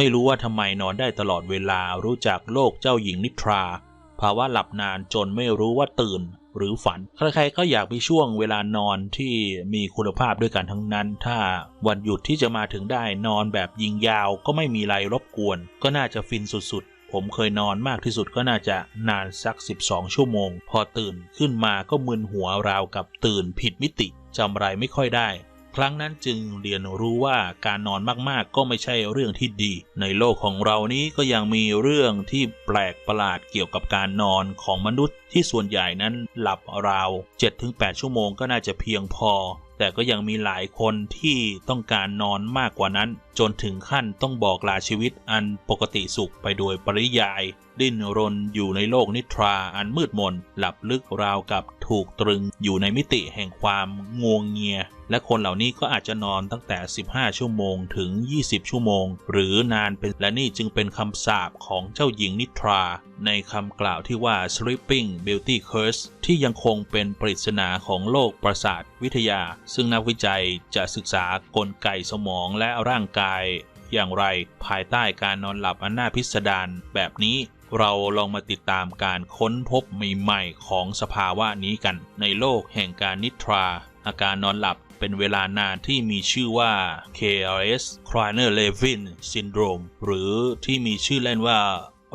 ไม่รู้ว่าทำไมนอนได้ตลอดเวลารู้จักโลกเจ้าหญิงนิทรา ภาวะหลับนานจนไม่รู้ว่าตื่นหรือฝัน ใครๆก็อยากมีช่วงเวลานอนที่มีคุณภาพด้วยกันทั้งนั้น ถ้าวันหยุดที่จะมาถึงได้นอนแบบยิงยาวก็ไม่มีไรรบกวน ก็น่าจะฟินสุดๆ ผมเคยนอนมากที่สุดก็น่าจะนานสัก 12 ชั่วโมง พอตื่นขึ้นมาก็มึนหัวราวกับตื่นผิดมิติจำไรไม่ค่อยได้ ครั้งนั้นจึงเรียนรู้ว่าการนอนมากๆ ก็ไม่ใช่เรื่องที่ดี ในโลกของเรานี้ก็ยังมีเรื่องที่แปลกประหลาดเกี่ยวกับการนอนของมนุษย์ ที่ส่วนใหญ่นั้นหลับราว 7-8 ชั่วโมงก็น่าจะเพียงพอ แต่ก็ยังมีหลายคนที่ต้องการนอนมากกว่านั้น จนถึงขั้นต้องบอกลาชีวิตอันปกติสุขไปโดยปริยาย ดิ้นรนอยู่ในโลกนิทราอันมืดมน หลับลึกราวกับถูกตรึงอยู่ในมิติแห่งความงวงเงีย และคนเหล่านี้ก็อาจจะนอนตั้งแต่ 15 ชั่วโมงถึง 20 ชั่วโมง หรือนานเป็นและนี่จึงเป็นคำสาปของเจ้าหญิงนิทรา ในคำกล่าวที่ว่า sleeping beauty curse ที่ยังคงเป็นปริศนาของโลกประสาทวิทยา ซึ่งนักวิจัยจะศึกษากลไกสมองและร่างกายอย่างไรภายใต้การนอนหลับอันน่าพิสดารแบบนี้ เราลองมาติดตามการค้นพบใหม่ๆของสภาวะนี้กัน ในโลกแห่งการนิทรา อาการนอนหลับเป็นเวลานานที่มีชื่อว่า KRS Kroner Levin Syndrome หรือที่มีชื่อเล่นว่า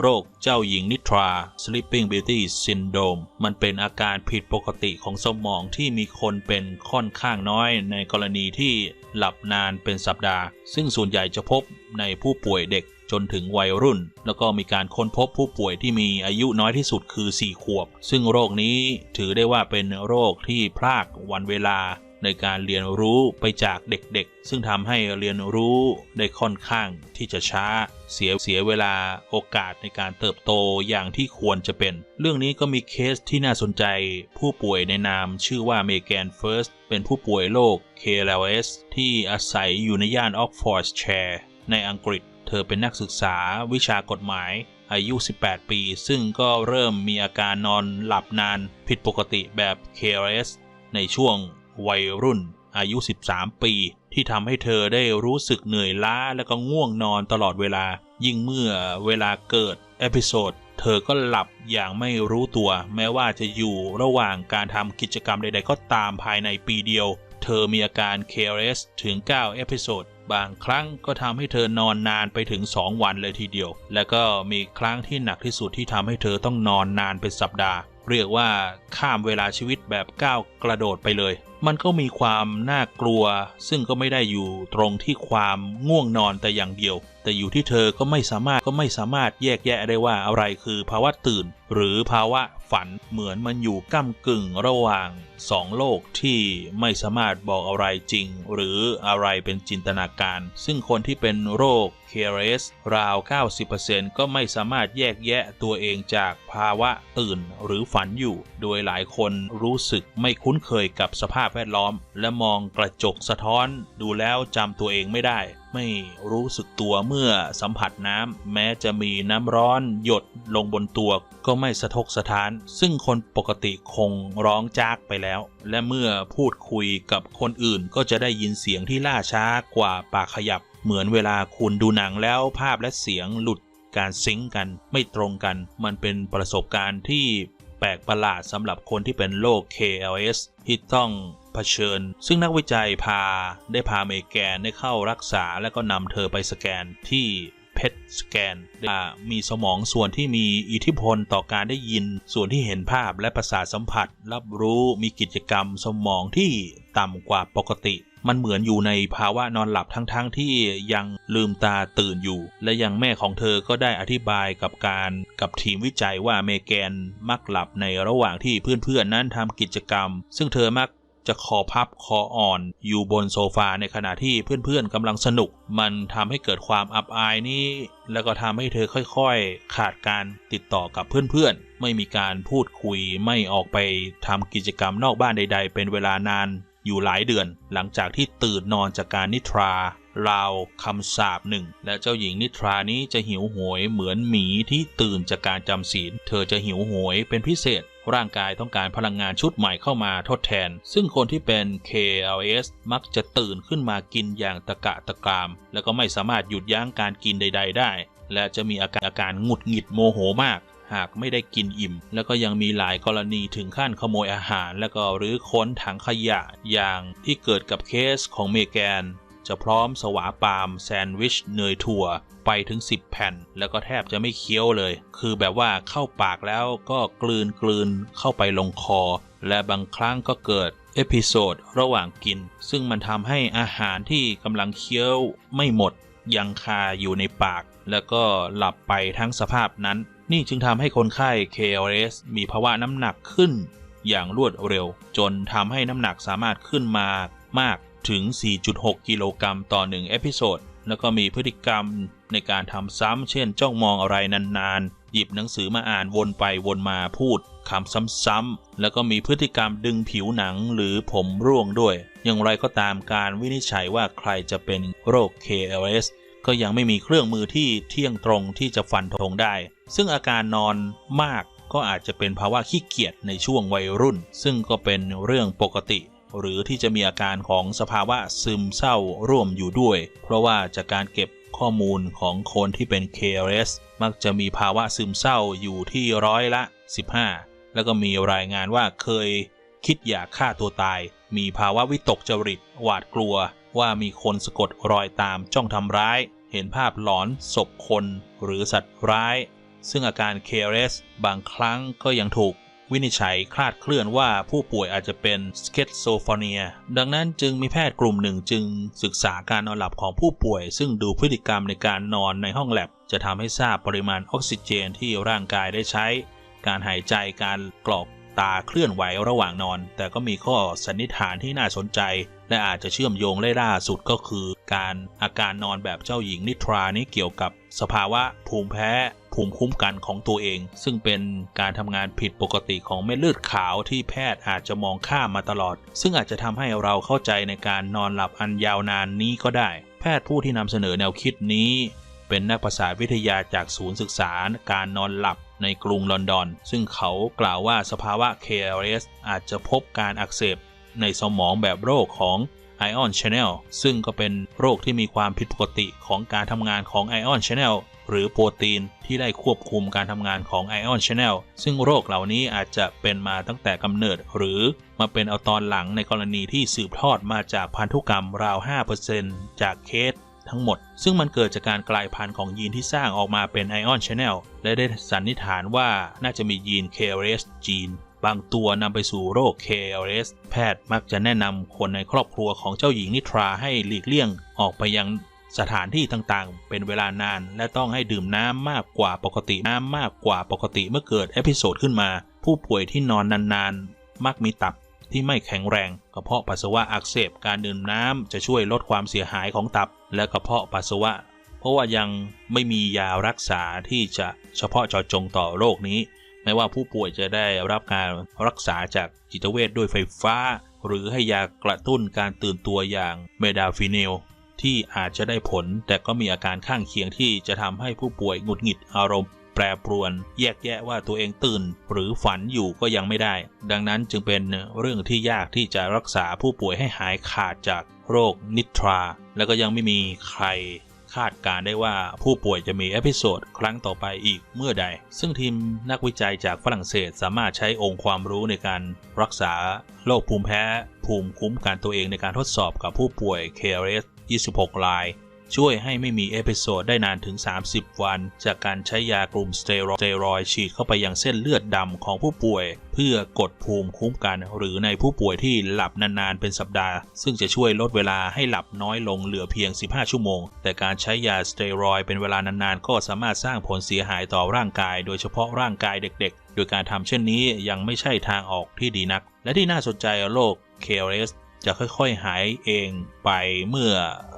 โรคเจ้าหญิงนิทรา Sleeping Beauty Syndrome มันเป็นอาการผิดปกติของสมองที่มีคนเป็นค่อนข้างน้อยในกรณีที่หลับนานเป็นสัปดาห์ ซึ่งส่วนใหญ่จะพบในผู้ป่วยเด็ก จนถึงวัยรุ่น แล้วก็มีการค้นพบผู้ป่วยที่มีอายุน้อยที่สุดคือ 4 ขวบ ซึ่งโรคนี้ถือได้ว่าเป็นโรคที่พลากวันเวลาในการเรียนรู้ไปจากเด็กๆ ซึ่งทำให้เรียนรู้ได้ค่อนข้างที่จะช้า เสียเสียเวลาโอกาสในการเติบโตอย่างที่ควรจะเป็น เรื่องนี้ก็มีเคสที่น่าสนใจ ผู้ป่วยในนามชื่อว่าเมแกนเฟิร์สเป็นผู้ป่วยโรค KLS ที่อาศัยอยู่ในย่านออกฟอร์ดแชร์ในอังกฤษ ธอเป็นนักศึกษาวิชากฎหมาย อายุ 18 ปี ซึ่งก็เริ่มมีอาการนอนหลับนานผิดปกติแบบ KLS ในช่วงวัยรุ่น อายุ 13 ปี ที่ทำให้เธอได้รู้สึกเหนื่อยล้าและก็ง่วงนอนตลอดเวลา ยิ่งเมื่อเวลาเกิดเอพิโซดเธอก็หลับอย่างไม่รู้ตัว แม้ว่าจะอยู่ระหว่างการทำกิจกรรมใดๆ ก็ตามภายในปีเดียว เธอมีอาการ KRS ถึง 9 เอพิโซด บางครั้งก็ทำให้เธอนอนนานไปถึง 2 วันเลยทีเดียว และก็มีครั้งที่หนักที่สุดที่ทำให้เธอต้องนอนนานเป็นสัปดาห์ เรียกว่าข้ามเวลาชีวิตแบบก้าวกระโดดไปเลย มันก็มีความน่ากลัว ซึ่งก็ไม่ได้อยู่ตรงที่ความง่วงนอนแต่อย่างเดียว แต่อยู่ที่เธอก็ไม่สามารถก็ไม่สามารถแยกแยะได้ว่าอะไรคือภาวะตื่น หรือภาวะฝันเหมือนมันอยู่ก้ากึ่งระหว่างสองโลกที่ไม่สามารถบอกอะไรจริง หรืออะไรเป็นจินตนาการ ซึ่งคนที่เป็นโรค KRS ราว 90%ก็ไม่สามารถแยกแยะตัวเองจากภาวะตื่นหรือฝันอยู่ โดยหลายคนรู้สึกไม่คุ้นเคยกับสภาพแวดล้อม และมองกระจกสะท้อนดูแล้วจำตัวเองไม่ได้ไม่รู้สึกตัวเมื่อสัมผัสน้ำแม้จะมีน้ำร้อนหยดลงบนตัว ก็ไม่สะทกสะท้าน ซึ่งคนปกติคงร้องจากไปแล้ว และเมื่อพูดคุยกับคนอื่นก็จะได้ยินเสียงที่ล่าช้ากว่าปากขยับ เหมือนเวลาคุณดูหนังแล้วภาพและเสียงหลุดการซิงกันไม่ตรงกัน มันเป็นประสบการณ์ที่แปลกประหลาดสำหรับคนที่เป็นโรค KLS ที่ต้องเผชิญ ซึ่งนักวิจัยพาได้พาเมแกนได้เข้ารักษา และก็นำเธอไปสแกนที่เพชสแกนมีสมองส่วนที่มีอิทธิพลต่อการได้ยิน ส่วนที่เห็นภาพและประสาทสัมผัส รับรู้มีกิจกรรมสมองที่ต่ำกว่าปกติ มันเหมือนอยู่ในภาวะนอนหลับทั้งๆทที่ยังลืมตาตื่นอยู่ และยังแม่ของเธอก็ได้อธิบายกับการกับทีมวิจัยว่าเมแกนมักหลับในระหว่างที่เพื่อนๆนั้นทำกิจกรรม ซึ่งเธอมักจะคอพับคออ่อน อยู่บนโซฟาในขณะที่เพื่อนๆกำลังสนุก มันทำให้เกิดความอับอายนี้ แล้วก็ทำให้เธอค่อยๆ ขาดการติดต่อกับเพื่อนๆ ไม่มีการพูดคุยไม่ออกไปทำกิจกรรมนอกบ้านใด ๆ เป็นเวลานาน อยู่หลายเดือน หลังจากที่ตื่นนอนจากการนิทราราวคำสาบหนึ่ง และเจ้าหญิงนิทรานี้จะหิวโหยเหมือนหมีที่ตื่นจากการจำศีล เธอจะหิวโหยเป็นพิเศษ ร่างกายต้องการพลังงานชุดใหม่เข้ามาทดแทน ซึ่งคนที่เป็น KLS มักจะตื่นขึ้นมากินอย่างตะกะตะกราม แล้วก็ไม่สามารถหยุดยั้งการกินใด ๆ ได้ และจะมีอาการอาการหงุดหงิดโมโหมาก หากไม่ได้กินอิ่ม แล้วก็ยังมีหลายกรณีถึงขั้นขโมยอาหาร แล้วก็รื้อค้นถังขยะอย่างที่เกิดกับเคสของเมแกนจะพร้อมสวาปามแซนด์วิชเนยถั่วไปถึง 10 แผ่น แล้วก็แทบจะไม่เคี้ยวเลย คือแบบว่าเข้าปากแล้วก็กลืนกลืนเข้าไปลงคอ และบางครั้งก็เกิดเอพิโซดระหว่างกิน ซึ่งมันทำให้อาหารที่กำลังเคี้ยวไม่หมด ยังคาอยู่ในปาก แล้วก็หลับไปทั้งสภาพนั้น นี่จึงทำให้คนไข้ KLS มีภาวะน้ำหนักขึ้น อย่างรวดเร็ว จนทำให้น้ำหนักสามารถขึ้นมามากถึง 4.6 กิโลกรัมต่อหนึ่งเอพิโซด แล้วก็มีพฤติกรรมในการทำซ้ำ เช่น จ้องมองอะไรนานๆ หยิบหนังสือมาอ่านวนไปวนมาพูดคำซ้ำๆ แล้วก็มีพฤติกรรมดึงผิวหนังหรือผมร่วงด้วย อย่างไรก็ตามการวินิจฉัยว่าใครจะเป็นโรค KLS ก็ยังไม่มีเครื่องมือที่เที่ยงตรงที่จะฟันธงได้ ซึ่งอาการนอนมากก็อาจจะเป็นภาวะขี้เกียจในช่วงวัยรุ่น ซึ่งก็เป็นเรื่องปกติ หรือที่จะมีอาการของสภาวะซึมเศร้าร่วมอยู่ด้วย เพราะว่าจากการเก็บข้อมูลของคนที่เป็น KLS มักจะมีภาวะซึมเศร้าอยู่ที่ร้อยละ 15 แล้วก็มีรายงานว่าเคยคิดอยากฆ่าตัวตาย มีภาวะวิตกจริต หวาดกลัว ว่ามีคนสะกดรอยตามจ้องทำร้าย เห็นภาพหลอนศพคนหรือสัตว์ร้าย ซึ่งอาการ KLS บางครั้งก็ยังถูกวินิจฉัยคลาดเคลื่อนว่าผู้ป่วยอาจจะเป็นสเก z โซฟเนีย ดังนั้นจึงมีแพทย์กลุ่มหนึ่งจึงศึกษาการนอนหลับของผู้ป่วย ซึ่งดูพฤติกรรมในการนอนในห้องแลบ จะทำให้ทราบปริมาณออกซิเจนที่ร่างกายได้ใช้ การหายใจการกรอก ตาเคลื่อนไหวระหว่างนอน แต่ก็มีข้อสันนิษฐานที่น่าสนใจ และอาจจะเชื่อมโยงได้ล่าสุดก็คือ การอาการนอนแบบเจ้าหญิงนิทรานี้เกี่ยวกับสภาวะภูมิแพ้ภูมิคุ้มกันของตัวเอง ซึ่งเป็นการทำงานผิดปกติของเม็ดเลือดขาวที่แพทย์อาจจะมองข้ามมาตลอด ซึ่งอาจจะทำให้เราเข้าใจในการนอนหลับอันยาวนานนี้ก็ได้ แพทย์ผู้ที่นำเสนอแนวคิดนี้ เป็นนักประสาวิทยาจากศูนย์ศึกษาการนอนหลับ ในกรุงลอนดอน ซึ่งเขากล่าวว่าสภาวะ KLS อาจจะพบการอักเสบในสมองแบบโรคของ Ion Channel ซึ่งก็เป็นโรคที่มีความผิดปกติของการทำงานของ Ion Channel หรือโปรตีนที่ได้ควบคุมการทำงานของ Ion Channel ซึ่งโรคเหล่านี้อาจจะเป็นมาตั้งแต่กำเนิด หรือมาเป็นเอาตอนหลังในกรณีที่สืบทอดมาจากพันธุกรรมราว 5%จากเคสทั้งหมด ซึ่งมันเกิดจากการกลายพันธุ์ของยีนที่สร้างออกมาเป็น Ion Channel และได้สันนิษฐานว่าน่าจะมียีน KRS จีน บางตัวนำไปสู่โรค KLS แพทย์มักจะแนะนำคนในครอบครัวของเจ้าหญิงนิทราให้หลีกเลี่ยงออกไปยังสถานที่ต่างๆ เป็นเวลานาน และต้องให้ดื่มน้ำมากกว่าปกติน้ำมากกว่าปกติเมื่อเกิดเอพิโซดขึ้นมา ผู้ป่วยที่นอนนานๆ มักมีตับที่ไม่แข็งแรง กระเพาะปัสสาวะอักเสบการดื่มน้ำจะช่วยลดความเสียหายของตับ และกระเพาะปัสสาวะ เพราะว่ายังไม่มียารักษาที่จะเฉพาะเจาะจงต่อโรคนี้ไม่ว่าผู้ป่วยจะได้รับการรักษาจากจิตเวชด้วยไฟฟ้า หรือให้ยากระตุ้นการตื่นตัวอย่างเมดาฟินิลที่อาจจะได้ผล แต่ก็มีอาการข้างเคียงที่จะทำให้ผู้ป่วยหงุดหงิดอารมณ์แปรปรวนแยกแยะว่าตัวเองตื่น หรือฝันอยู่ก็ยังไม่ได้ ดังนั้นจึงเป็นเรื่องที่ยากที่จะรักษาผู้ป่วยให้หายขาดจากโรคนิทรา แล้วก็ยังไม่มีใคร คาดการได้ว่าผู้ป่วยจะมีเอพิโซดครั้งต่อไปอีกเมื่อใด ซึ่งทีมนักวิจัยจากฝรั่งเศสสามารถใช้องค์ความรู้ในการรักษาโรคภูมิแพ้ ภูมิคุ้มกันตัวเองในการทดสอบกับผู้ป่วย KRS 26 ราย ช่วยให้ไม่มีเอพิโซดได้นานถึง 30 วัน จากการใช้ยากลุ่มสเตียรอยด์ฉีดเข้าไปยังเส้นเลือดดำของผู้ป่วย เพื่อกดภูมิคุ้มกัน หรือในผู้ป่วยที่หลับนานๆ เป็นสัปดาห์ ซึ่งจะช่วยลดเวลาให้หลับน้อยลงเหลือเพียง 15 ชั่วโมง แต่การใช้ยาสเตียรอยด์เป็นเวลานานๆ ก็สามารถสร้างผลเสียหายต่อร่างกาย โดยเฉพาะร่างกายเด็ก ๆ โดยการทำเช่นนี้ยังไม่ใช่ทางออกที่ดีนัก และที่น่าสนใจโรค KLS จะค่อยๆ หายเองไปเมื่อ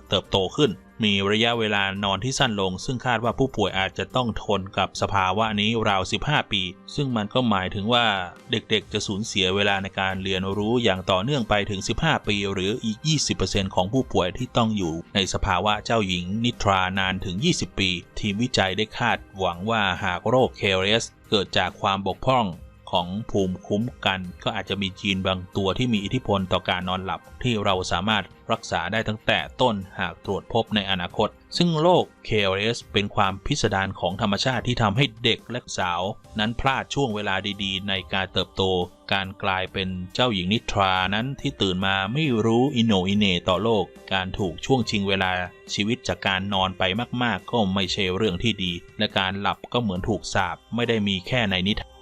เติบโตขึ้น มีระยะเวลานอนที่สั้นลง ซึ่งคาดว่าผู้ป่วยอาจจะต้องทนกับสภาวะนี้ราว 15 ปี ซึ่งมันก็หมายถึงว่าเด็กๆ จะสูญเสียเวลาในการเรียนรู้อย่างต่อเนื่องไปถึง 15 ปี หรืออีก 20%ของผู้ป่วยที่ต้องอยู่ในสภาวะเจ้าหญิงนิทรานานถึง 20 ปี ทีมวิจัยได้คาดหวังว่าหากโรค KLS เกิดจากความบกพร่อง ของภูมิคุ้มกัน ก็อาจจะมีจีนบางตัวที่มีอิทธิพลต่อการนอนหลับ ที่เราสามารถรักษาได้ตั้งแต่ต้นหากตรวจพบในอนาคต ซึ่งโรค KLS เป็นความพิสดารของธรรมชาติที่ทำให้เด็กและสาว นั้นพลาดช่วงเวลาดีๆ ในการเติบโต การกลายเป็นเจ้าหญิงนิทรานั้นที่ตื่นมาไม่รู้อิโนอิเนต่อโลก การถูกช่วงชิงเวลาชีวิตจากการนอนไปมาก ๆ ก็ไม่ใช่เรื่องที่ดี และการหลับก็เหมือนถูกสาปไม่ได้มีแค่ในนิทาน